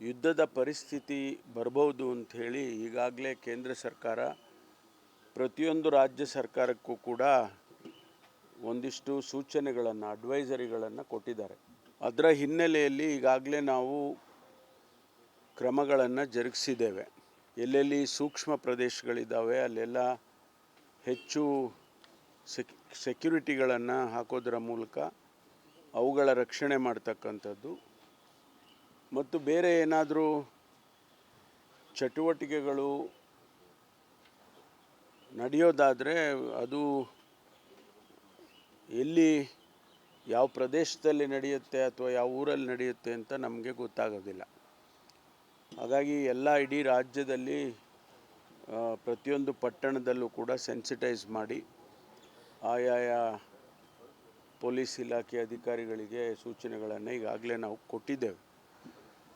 ಯುದ್ಧದ ಪರಿಸ್ಥಿತಿ ಬರ್ಬೋದು ಅಂಥೇಳಿ ಈಗಾಗಲೇ ಕೇಂದ್ರ ಸರ್ಕಾರ, ಪ್ರತಿಯೊಂದು ರಾಜ್ಯ ಸರ್ಕಾರಕ್ಕೂ ಕೂಡ ಒಂದಿಷ್ಟು ಸೂಚನೆಗಳನ್ನು ಅಡ್ವೈಸರಿಗಳನ್ನು ಕೊಟ್ಟಿದ್ದಾರೆ. ಅದರ ಹಿನ್ನೆಲೆಯಲ್ಲಿ ಈಗಾಗಲೇ ನಾವು ಕ್ರಮಗಳನ್ನು ಜರುಗಿಸಿದ್ದೇವೆ. ಎಲ್ಲೆಲ್ಲಿ ಸೂಕ್ಷ್ಮ ಪ್ರದೇಶಗಳಿದ್ದಾವೆ, ಅಲ್ಲೆಲ್ಲ ಹೆಚ್ಚು ಸೆಕ್ ಸೆಕ್ಯುರಿಟಿಗಳನ್ನು ಹಾಕೋದರ ಮೂಲಕ ಅವುಗಳ ರಕ್ಷಣೆ ಮಾಡ್ತಕ್ಕಂಥದ್ದು ಮತ್ತು ಬೇರೆ ಏನಾದರೂ ಚಟುವಟಿಕೆಗಳು ನಡೆಯೋದಾದರೆ ಅದು ಎಲ್ಲಿ ಯಾವ ಪ್ರದೇಶದಲ್ಲಿ ನಡೆಯುತ್ತೆ ಅಥವಾ ಯಾವ ಊರಲ್ಲಿ ನಡೆಯುತ್ತೆ ಅಂತ ನಮಗೆ ಗೊತ್ತಾಗೋದಿಲ್ಲ. ಹಾಗಾಗಿ ಎಲ್ಲ ಇಡೀ ರಾಜ್ಯದಲ್ಲಿ ಪ್ರತಿಯೊಂದು ಪಟ್ಟಣದಲ್ಲೂ ಕೂಡ ಸೆನ್ಸಿಟೈಸ್ ಮಾಡಿ ಆಯಾಯ ಪೊಲೀಸ್ ಇಲಾಖೆ ಅಧಿಕಾರಿಗಳಿಗೆ ಸೂಚನೆಗಳನ್ನು ಈಗಾಗಲೇ ನಾವು ಕೊಟ್ಟಿದ್ದೇವೆ.